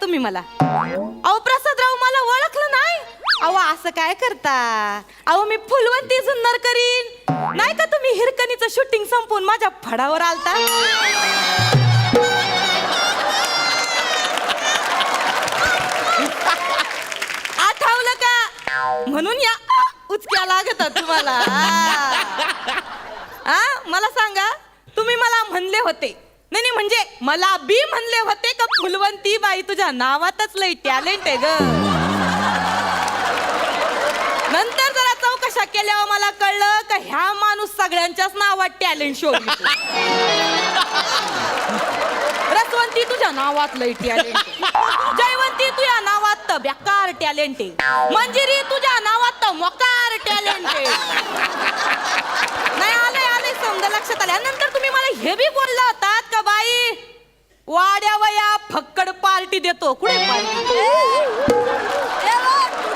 तुम्ही मला. अहो प्रसादराव मला ओळखलं नाही. अहो असं काय करता? अहो मी फुलवंती सुंदर करीन. नाही का तुम्ही हिरकणीचं शूटिंग संपवून माझ्या फडावर आलता? आठवलं का? म्हणून या उचक्या लागतात तुम्हाला. आ मला सांगा तुम्ही मला म्हणले होते नाही नाही म्हणजे मला बी म्हणले होते का फुलवंती बाई तुझ्या नावातच लई टॅलेंट आहे ग. नंतर जरा चौकशा केल्यावर मला कळलं का ह्या माणूस सगळ्यांच्याच नावात टॅलेंट शो रसवंती तुझ्या नावात लई टॅलेंट जयवंती तुझ्या नावात तर बेकार टॅलेंट आहे. मंजिरी तुझ्या नावात तर मकार टॅलेंट आहे. समजा लक्षात आल्या. नंतर तुम्ही मला हे बी बोलला होतात का बाई? वाड्या वया फक्कड पार्टी देतो. कुठे पार्टी?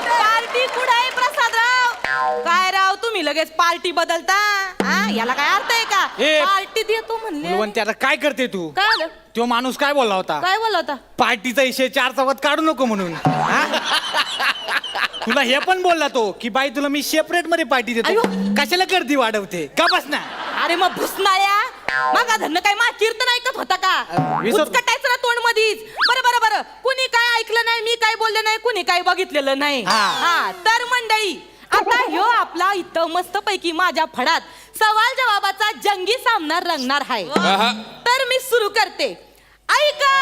पार्टी कुठे प्रसादराव? काय राव तुम्ही लगेच पार्टी बदलता? हा याला काय अर्थ आहे का? ए, पार्टी देतो म्हणले. आता काय करते तू? काय आलं तो माणूस काय बोलला होता? काय बोलला होता? पार्टीचा विषय चार चौकात काढू नको म्हणून. हा? तुला हे पण बोलला तो की बाई तुला मी सेपरेटमध्ये पार्टी देतो. अयो. कशाला गर्दी वाढवते? का बस ना अरे मग भुसनाळ्या मग धन्न काय मा कीर्तन ऐकत होता का? विसर- उचकटायचं ना तोंड मधीच बरं बरं बरं. कुणी काय ऐकलं नाही मी काय बोलले नाही कुणी काय बघितलेलं नाही. हा. हा तर मंडळी आता ह्यो आपला इथं मस्त पैकी माझ्या फडात सवाल जवाबाचा जंगी सामना रंगणार आहे. तर मी सुरू करते. ऐका!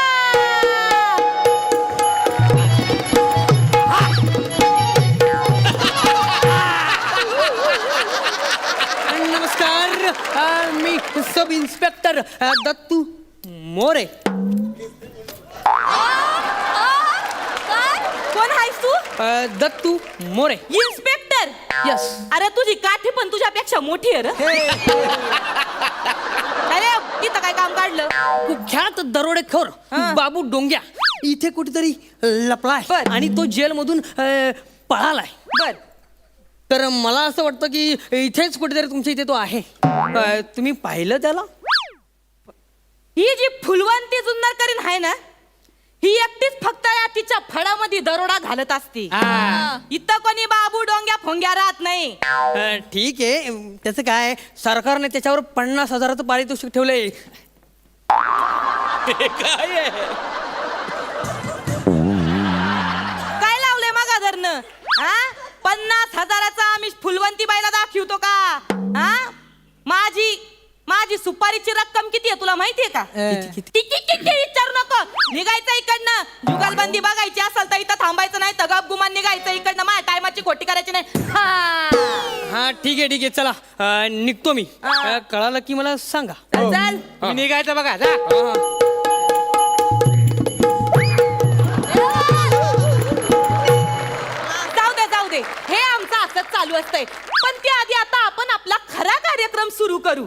इन्स्पेक्टर अ, दत्तू मोरे. कोण आहेस तू? अ, दत्तू मोरे. इन्स्पेक्टर? यस अरे तुझी काठी पण तुझ्यापेक्षा मोठी आहे रे. अरे इथं काय काम काढलं? कुख्यात दरोडेखोर. बाबू डोंग्या. इथे कुठेतरी लपलाय बर. आणि तो जेलमधून अ, पळालाय. बर. तर मला असं वाटतं की इथेच कुठेतरी तुमच्या इथे तो आहे. अ, तुम्ही पाहिलं त्याला? ही जी फुलवंती जुन्नर करीन आहे ना ही एकटीच फक्त या तिच्या फळामध्ये दरोडा घालत असते. हा. इथं कोणी बाबू डोंग्या फोंग्या राहत नाही. अ, ठीक आहे. त्याचं काय? सरकारने त्याच्यावर पन्नास हजाराचं पारितोषिक ठेवलंय. काय लावलंय मागा हा? पन्नास हजाराचा आम्ही फुलवंती बाईला दाखवतो का? हा? माझी माझी सुपारीची रक्कम किती आहे तुला माहितीये का? किती, किती? विचारू नको. निघायचं इकडनं. जुगालबंदी बघायची असेल तर इथं थांबायचं नाही तर गप गुमान निघायचं इकडनं. माझ्या टायमाची खोटी करायची नाही. हा. हा ठीक आहे ठीक आहे. चला अ, निघतो मी. हा. अ, कळालं की मला सांगा. चल. मी निघायचं बघा जा. दे. हे आमचं असंच चालू असतंय. पण त्याआधी आता आपण आपला खरा कार्यक्रम सुरू करू.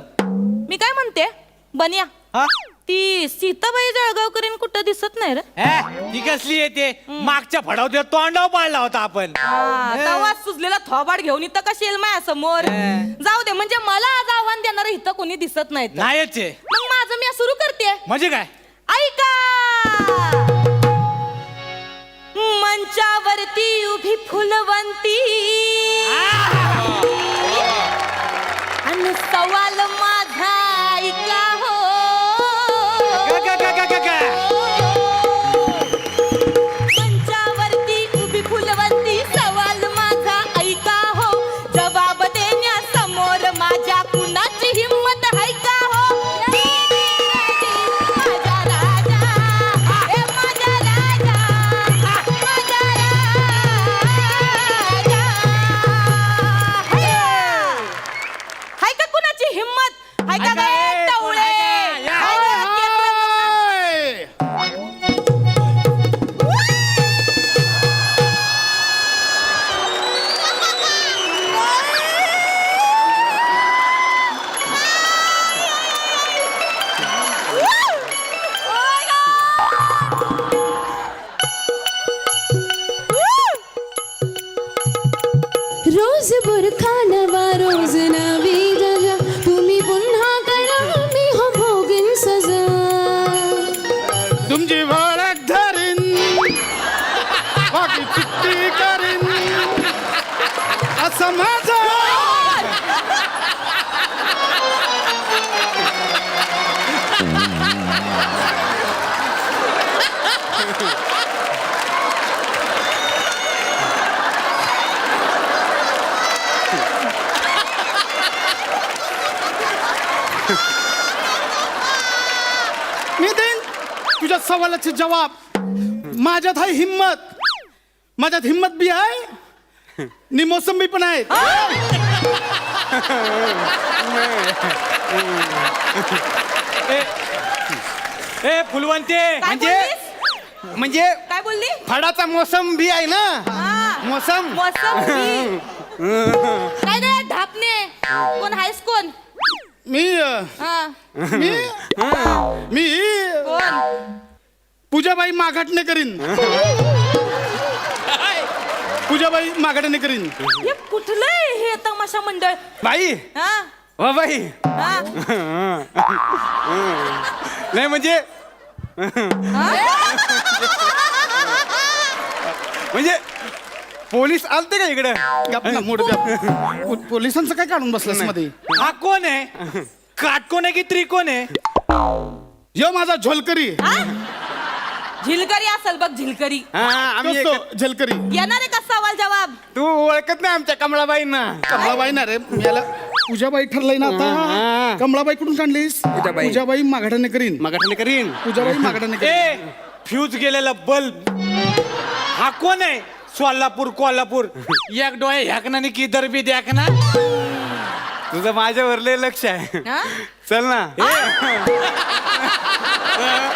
मी काय म्हणते? बनिया. हा? ती सीताबाई जळगावकरीन कुठं दिसत नाही रे. हे, ती कसली येते मागच्या फडावत तोंडाव पाडला होता आपण. तवा सुजलेला थोबाड घेऊन इथं कशी येईल माझ्यासमोर? हे. जाऊ दे म्हणजे मला आज आव्हान देणार इथं कोणी दिसत नाही नाहीच आहे. मग माझं मी सुरू करते. म्हणजे काय? ऐका! मंचावरती उभी फुलवंती. आणि सवाल माझा ऐका हो. असं मी देईन तुझ्या सवालाचे जवाब. माझ्यात आहे हिम्मत. माझ्यात हिम्मत बी आहे. नि मोसंबी पण आहेत ए फुलवंते. म्हणजे? म्हणजे काय बोलली? फळाचा मोसम बी आहे ना? हा. मोसम मोसंबी. काय नाही ढापणे कोण आहेस कोण? मी अ, हा. मी मी कोण? पूजाबाई माघाटणे करीन पूजाबाई माघाटणे करीन. हे कुठलं आहे हे तमाशा मंडळ? बाई. हा? वा बाई. हा? नाही म्हणजे? म्हणजे पोलीस आलते का इकडे? पोलिसांचं काय काढून बसलंसमध्ये? हा कोण आहे? काटकोण आहे की त्रिकोण आहे? यो माझा झोलकरी. झिलकरी असेल बघ झिलकरी. आम्ही झलकरी. येणार आहे का सवाल जवाब? तू ओळखत नाही आमच्या कमळाबाईंना कमळाबाई ना रे मी याला पूजाबाई ठरलंय ना आता. कमळाबाई कुठून काढलीस? पूजाबाई. पूजाबाई करीन. मागाठणे करीन. पूजाबाई माघाटाने करीन. ए फ्यूज गेलेला बल्ब. हा कोण आहे? सोलापूर कोल्हापूर. एक डोळे ह्याकनाने किधर बी द्याकना. तुझं माझ्यावर लय लक्ष आहे. हा? चल ना.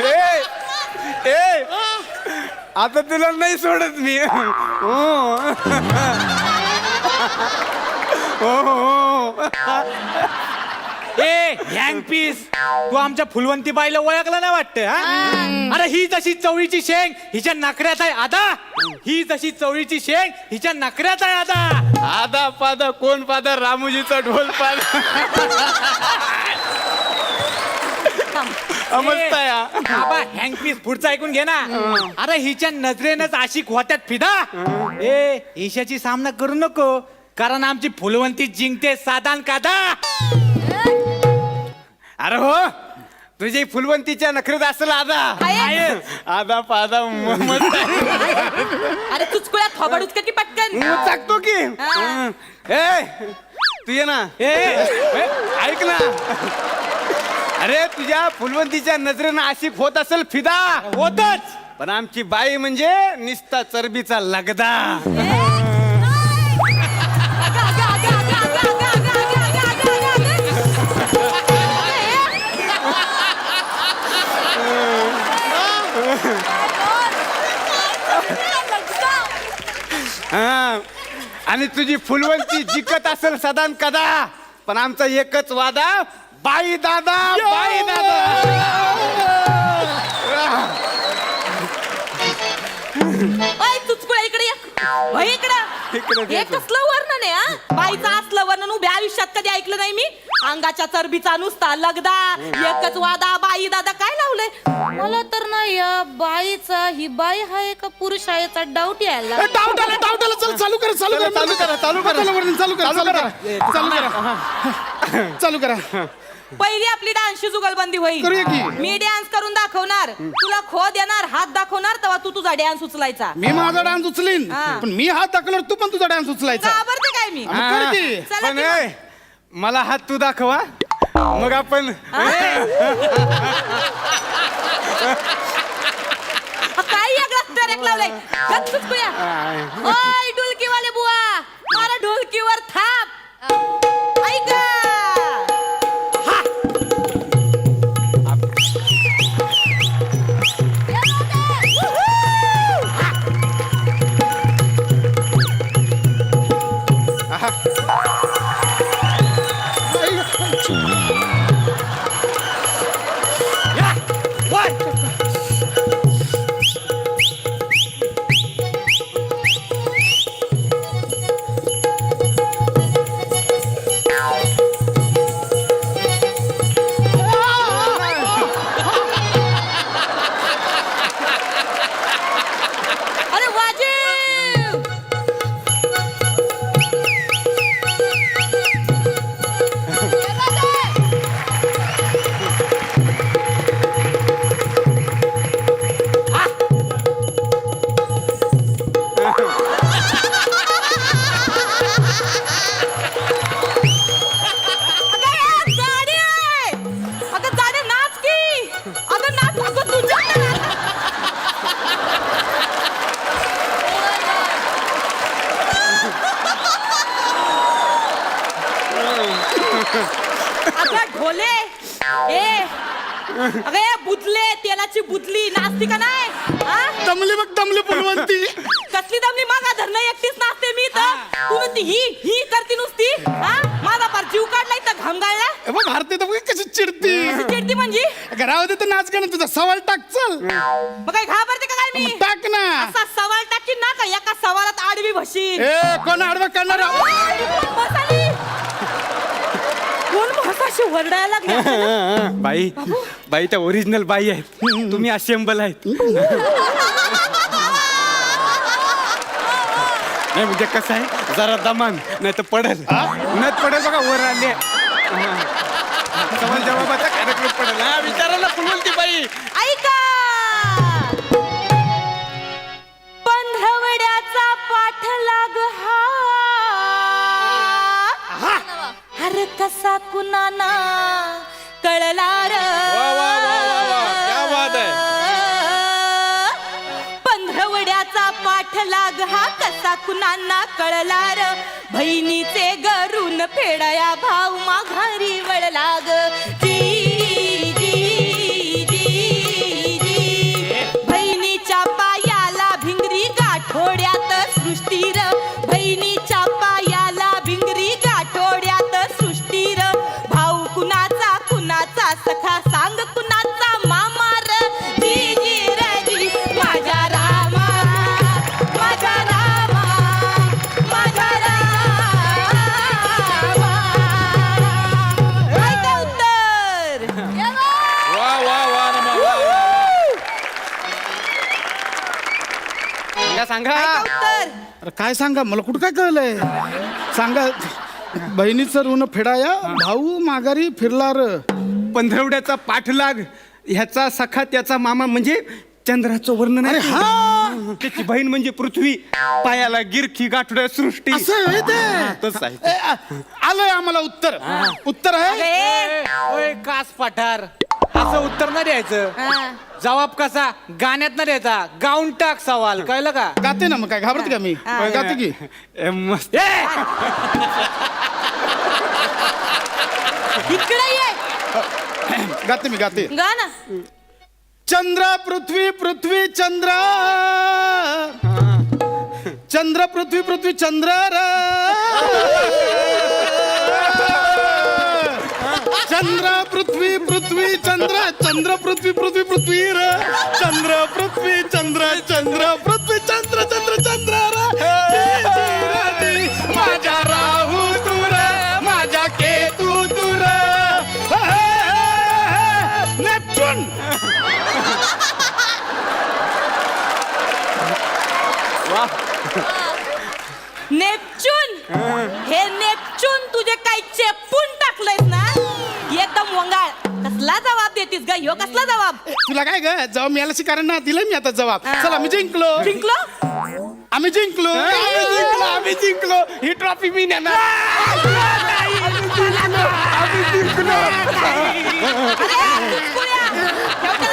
ए, ए, आता तुला नाही सोडत मी. हो हो, हो. ए हँग पीस तू आमच्या फुलवंती बाईला ओळखलं नाही वाटतं हा? अरे ही जशी चवळीची शेंग हिच्या नकऱ्यात आहे आदा. ही जशी चवळीची शेंग हिच्या नकऱ्यात आहे आदा. आदा पादा कोण पादा रामूजीचा ढोल पादा. बाबा हँग पीस पुढचं ऐकून घे ना. अरे हिच्या नजरेनच आशिक होत्यात फिदा. ए ईशाची सामना करू नको कारण आमची फुलवंती जिंकते साधान कादा. अरे हो तुझी फुलवंतीच्या नखरेत असेल आदा. आहे. आदा पादा मस्त. अरे तुझकुळ्या थोबड उचका की पटकन? टाकतो की. हा. ए तू ये ना. ए ए, ऐक ना. अरे तुझ्या फुलवंतीच्या नजरेनं आशिक होत असेल फिदा. होतच. पण आमची बाई म्हणजे निस्ता चरबीचा लगदा. आणि तुझी फुलवंती जिकत असेल सदान कदा पण आमचा एकच वादा बाई दादा बाई दादा. ओय इकडे ये. इकडं. हे. कसलं वर्णन आहे हा? बाईचं असलं वर्णन उभ्या आयुष्यात कधी ऐकलं नाही मी? अंगाच्या चरबीचा नुसता लगदा. एकच वादा बाई दादा काय लावलंय? मला तर नाही या बाईचा ही बाई आहे का पुरुष आहे याचा डाऊट यायला लागला. डाऊट आला डाऊट आला. चल चालू करा चालू करा. चालू करा चालू करा. चालू करा चालू करा. चालू करा. चालू करा. पहिली आपली डान्सची जुगलबंदी होईल. की. मी डान्स करून दाखवणार. तुला खो देणार हात दाखवणार तेव्हा तू तुझा डान्स उचलायचा. मी माझा डान्स उचलीन. हा. पण मी हात दाखवल्यावर तू पण तुझा डान्स उचलायचा. घाबरते काय मी? मग कर की. चला पण की ए, मला हात तू दाखवा. मग आपण काय लावलाय. ओय बुवा. मला ढोलकीवर थाप. चिडती. चिडती म्हणजे? घरावर तर नाच का ना तुझा सवाल टाक चल. मग काही घाबरते का काय मी टाक ना. असा सवाल टाकीन ना का एका सवालात आडवी भशीन ए कोण आडवा करणार? बसाली. कोण भाषाशी वरडायला लागले? बाई बाई त्या ओरिजिनल बाई आहेत. तुम्ही असेंबल आहेत. नाही म्हणजे कसं आहे? जरा दमान नाही तर पडल उन्हात पडेल बघा वर आले. सवाल जवाबाचा कार्यक्रम पडेल. विचारायला फुलवंती बाई. ऐका. पंधरवड्याचा पाठलाग हा. अरे कसा कुणाना कळला र? हा कसा कुणांना कळला र बहिणीचे गरून फेडया भाऊ माघारी वळला ग काय सांगा? मला कुठं काय कळलंय? सांगा. बहिणीचं ऋण फेडाया भाऊ माघारी फिरला र पंधरवड्याचा पाठलाग ह्याचा सखा त्याचा मामा म्हणजे चंद्राचं वर्णन अरे आहे हा! त्याची बहीण म्हणजे पृथ्वी. पायाला गिरखी गाठोड्या सृष्टी. असं आहे ते? तसं आहे ए, आ- आलंय आम्हाला उत्तर. उत्तर आहे? कास पठार. असं उत्तर नाही द्यायचं. जवाब कसा? गाण्यात न द्यायचा गाऊन टाक सवाल. कळलं का? गाते ना मग काय? घाबरते का मी? गाते की? ए, मस्त. इकडे ये. गाते मी गाते. गा ना. चंद्र पृथ्वी पृथ्वी चंद्र. चंद्र पृथ्वी पृथ्वी चंद्र र. चंद्र पृथ्वी पृथ्वी चंद्र चंद्र पृथ्वी पृथ्वी पृथ्वी र. चंद्र पृथ्वी चंद्र चंद्र पृथ्वी चंद्र चंद्र चंद्र. माझ्या राहू तू र माझ्या केतू तू र. हे, नेपच्यून. नेपच्यून. हे. नेपच्यून तुझे काही चेपून टाकलंयस ना? एकदम वंगाळ कसला जबाब देतीस ग? ह्यो कसला जबाब? तुला काय ग? जबाब मिळाल्याची कारण ना दिलं मी आता जबाब. चला मी जिंकलो. जिंकलो? आम्ही जिंकलो. आम्ही जिंकलो आम्ही जिंकलो. ही ट्रॉफी मी नेणार. पुऱ्या, ठेव त्याला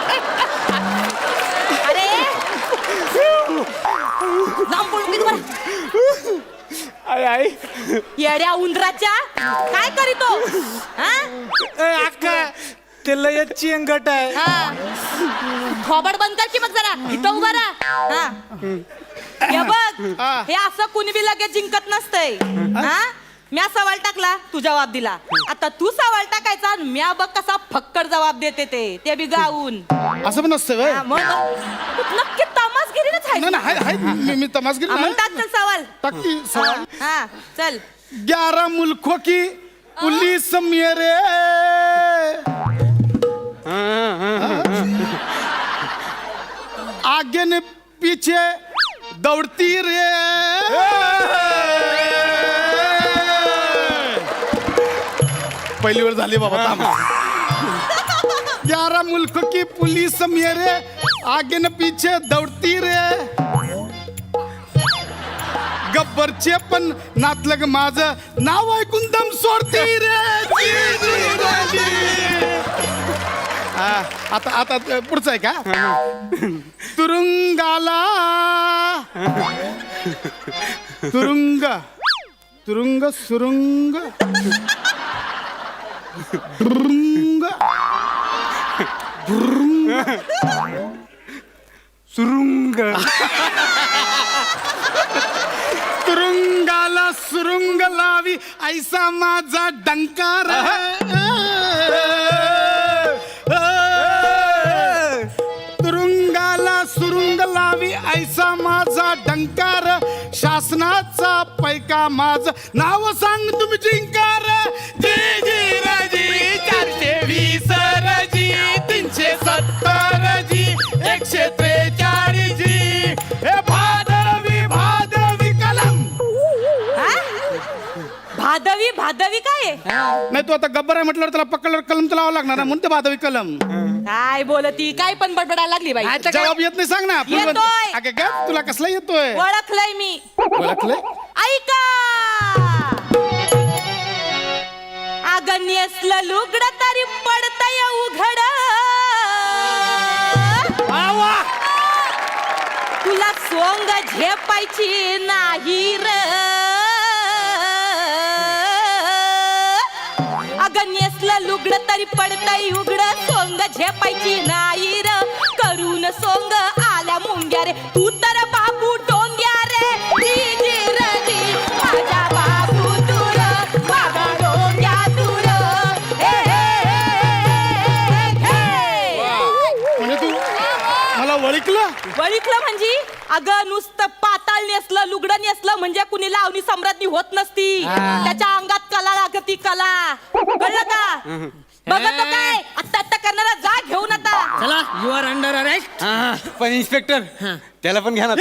तिकडं. आई आई येड्या उंदराच्या? काय करीतो? हा? ए, अक्का ते लय चिंगट आहे. हा. थोबाड बंद कर की मग जरा. इथं उभा राहा. हा. हे बघ हा. हे असं कुणी बी लगेच जिंकत नसतंय. हा? म्या सवाल टाकला तू जबाब दिला. आता तू सवाल टाकायचा आणि म्या बघ कसा फक्कड जबाब देते ते. ते बी गाऊन. असं पण नसतं व्हय? हा, मग? तू नक्की तमासगिरीनच आहे नाही, नाही, हाय- हाय, मी मी तमासगिरी मग नाही. टाक चल सवाल. टाकती सवाल. हा चल. ग्यारह मुल्कों की पुलिस मेरे. आगे ने पीछे दौड़ती रे. पहिली वेळ झाली बाबा थांब. ग्यारह मुल्क की पुलिस मेरे आगे न पीछे दौड़ती रे. गब्बरचे पण नातलग माझं नाव ऐकून दम सोडती रे. जी, जी, रे, जी. हा, आता आता पुढचं आहे का? तुरुंगाला. तुरुंग तुरुंग सुरुंग. दुरुंग सुरुंग तुरुंगाला सुरुंग लावी ऐसा माझा डंकार तुरुंगाला सुरुंग लावी ऐसा माझा डंकार शासनाचा पैका माझ नाव सांग तुम्ही जिंकार जय जय रजी सत्तर जी एकशे त्रेचाळीस जी हे भादरवी भादरवी कलम. हा? भादवी भादवी काय? आहे? नाही तू आता गब्बर आहे म्हटल्यावर त्याला पकडल्यावर कलम तर लावावं लागणार ना. म्हणून ते भादवी कलम. काय बोलती? काय पण बडबडायला लागली बाई? जबाब येत नाही सांग ना. येतोय. अगं गप, तुला कसला येतोय? ओळखलंय मी. ओळखलंय? ऐका. अगं नेसलं लुगड तरी पडतय उघड तुला सोंग झेपायची नाही र. अगं नेसलं लुगड तरी पडतय उघड सोंग झेपायची नाही र. करून सोंग आल्या मुंग्या रे. तू तर पा ओळखलं म्हणजे? अगं नुसतं पाताळ नेसलं लुगडं नेसलं म्हणजे कुणी लावणी सम्राज्ञी होत नसती. त्याच्या अंगात कला लागती कला. कळलं का? बघतो काय? आत्ता आत्ता करणारा जा घेऊन आता. चला यू आर अंडर अरेस्ट पण इन्स्पेक्टर त्याला पण घ्या ना